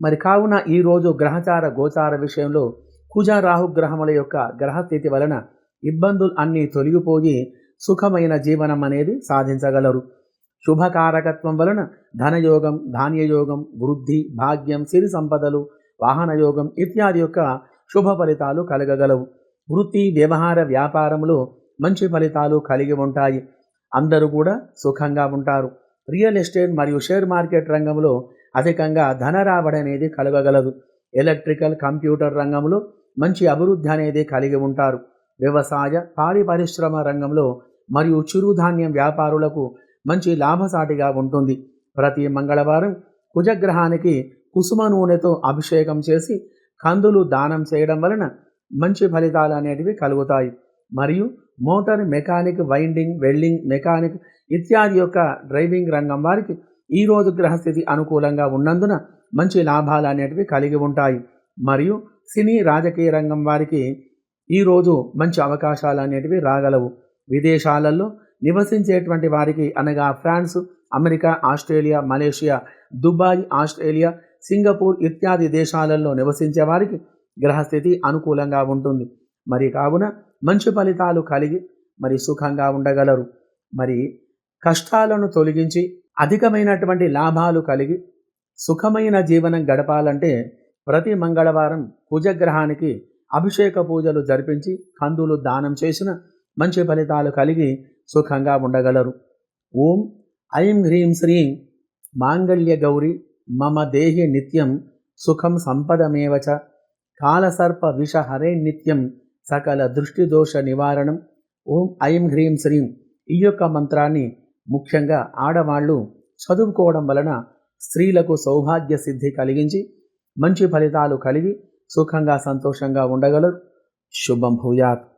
మరి కావున ఈరోజు గ్రహచార గోచార విషయంలో కుజ గ్రహముల యొక్క గ్రహస్థితి వలన ఇబ్బందులు అన్నీ తొలగిపోయి సుఖమైన జీవనం అనేది సాధించగలరు. శుభకారకత్వం వలన ధనయోగం ధాన్యయోగం వృద్ధి భాగ్యం సిరి సంపదలు వాహనయోగం ఇత్యాది యొక్క శుభ ఫలితాలు కలగగలవు. వృత్తి వ్యవహార వ్యాపారంలో మంచి ఫలితాలు కలిగి ఉంటాయి. అందరూ కూడా సుఖంగా ఉంటారు. రియల్ ఎస్టేట్ మరియు షేర్ మార్కెట్ రంగంలో అధికంగా ధన రాబడి అనేది కలగగలదు. ఎలక్ట్రికల్ కంప్యూటర్ రంగంలో మంచి అభివృద్ధి అనేది కలిగి ఉంటారు. వ్యవసాయ పాడి పరిశ్రమ రంగంలో మరియు చిరుధాన్యం వ్యాపారులకు మంచి లాభసాటిగా ఉంటుంది. ప్రతి మంగళవారం కుజగ్రహానికి కుసుమ నూనెతో అభిషేకం చేసి కందులు దానం చేయడం వలన మంచి ఫలితాలు అనేటివి కలుగుతాయి. మరియు motor mechanic winding welding mechanic ఇత్యాది యొక్క డ్రైవింగ్ రంగం వారికి ఈ రోజు గ్రహస్థితి అనుకూలంగా ఉన్నందున మంచి లాభాలు అనేటివి కలిగి ఉంటాయి. మరియు సినీ రాజకీయ రంగం వారికి ఈరోజు మంచి అవకాశాలు అనేటివి రాగలవు. విదేశాలలో నివసించేటువంటి వారికి అనగా France America Australia Malaysia Dubai Australia Singapore ఇత్యాది దేశాలలో నివసించే వారికి గ్రహస్థితి అనుకూలంగా ఉంటుంది. మరి కావున మంచి ఫలితాలు కలిగి మరి సుఖంగా ఉండగలరు. మరి కష్టాలను తొలగించి అధికమైనటువంటి లాభాలు కలిగి సుఖమైన జీవనం గడపాలంటే ప్రతి మంగళవారం కుజగ్రహానికి అభిషేక పూజలు జరిపించి కందులు దానం చేసిన మంచి ఫలితాలు కలిగి సుఖంగా ఉండగలరు. ఓం ఐం హ్రీం శ్రీం మాంగళ్య గౌరి మమ దేహి నిత్యం సుఖం సంపదమేవచ కాలసర్ప విష హరే నిత్యం సకల దృష్టి దోష నివారణం. ఓం ఐం హ్రీం శ్రీం ఈ యొక్క మంత్రాన్ని ముఖ్యంగా ఆడవాళ్ళు చదువుకోవడం వలన స్త్రీలకు సౌభాగ్య సిద్ధి కలిగించి మంచి ఫలితాలు కలిగి సుఖంగా సంతోషంగా ఉండగలరు. శుభం భూయాత్.